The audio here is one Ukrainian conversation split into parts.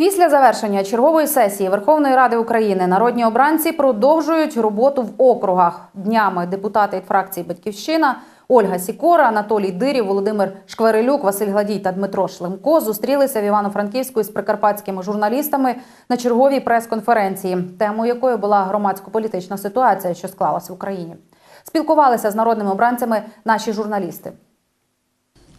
Після завершення чергової сесії Верховної Ради України народні обранці продовжують роботу в округах. Днями депутати від фракції Батьківщина Ольга Сікора, Анатолій Дирів, Володимир Шкверелюк, Василь Гладій та Дмитро Шлемко зустрілися в Івано-Франківську із прикарпатськими журналістами на черговій прес-конференції, темою якої була громадсько-політична ситуація, що склалась в Україні. Спілкувалися з народними обранцями наші журналісти.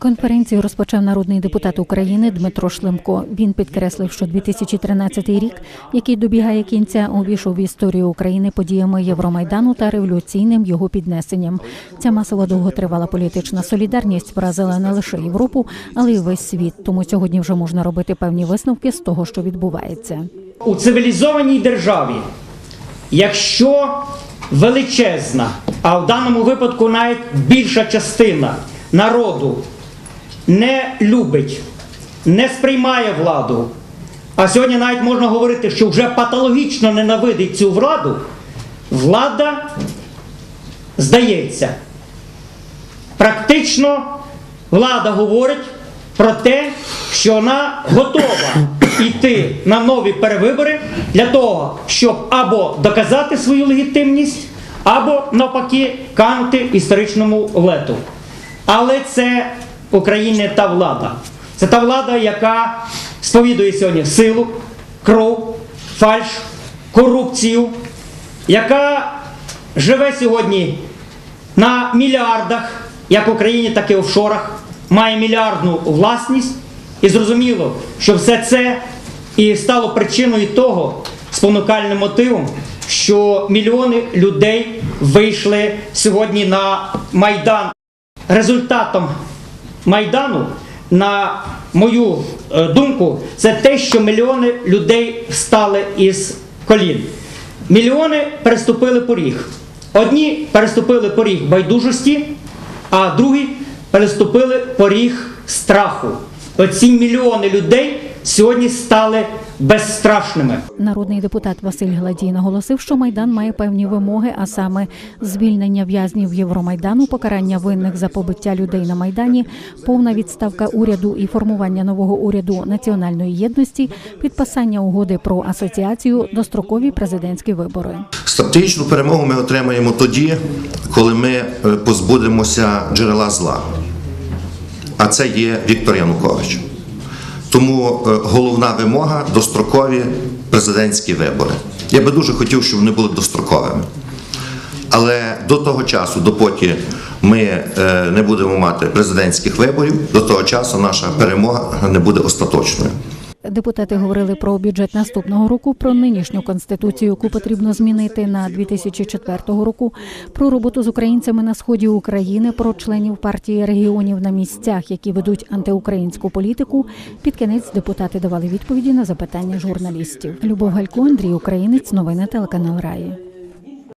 Конференцію розпочав народний депутат України Дмитро Шлемко. Він підкреслив, що 2013 рік, який добігає кінця, увійшов в історію України подіями Євромайдану та революційним його піднесенням. Ця масова довготривала політична солідарність вразила не лише Європу, але й весь світ. Тому сьогодні вже можна робити певні висновки з того, що відбувається. у цивілізованій державі, якщо величезна, а в даному випадку навіть більша частина народу не любить, не сприймає владу, а сьогодні навіть можна говорити, що вже патологічно ненавидить цю владу, влада здається. Практично влада говорить про те, що вона готова йти на нові перевибори для того, щоб або доказати свою легітимність, або навпаки канути історичному лету. Але це не та влада. Це та влада, яка сповідує сьогодні силу, кров, фальш, корупцію, яка живе сьогодні на мільярдах, як в Україні, так і в офшорах, має мільярдну власність. І зрозуміло, що все це і стало причиною того, спонукальним мотивом, що мільйони людей вийшли сьогодні на Майдан. Результатом Майдану, на мою е, думку, це те, що мільйони людей встали із колін. Мільйони переступили поріг. Одні переступили поріг байдужості, а другі переступили поріг страху. Оці мільйони людей сьогодні стали безстрашними. Народний депутат Василь Гладій наголосив, що майдан має певні вимоги, а саме звільнення в'язнів Євромайдану, покарання винних за побиття людей на майдані, повна відставка уряду і формування нового уряду національної єдності, підписання угоди про асоціацію, дострокові президентські вибори. Стратегічну перемогу ми отримаємо тоді, коли ми е, позбудемося джерела зла. А це є Віктор Янукович. Тому е, головна вимога дострокові президентські вибори. Я би дуже хотів, щоб вони були достроковими. Але до того часу, допоки ми е, не будемо мати президентських виборів, до того часу наша перемога не буде остаточною. Депутати говорили про бюджет наступного року, про нинішню конституцію, яку потрібно змінити на 2004 року, про роботу з українцями на сході України, про членів партії регіонів на місцях, які ведуть антиукраїнську політику. Під кінець депутати давали відповіді на запитання журналістів. Любов Галько, Андрій Українець, новини телеканал Раї.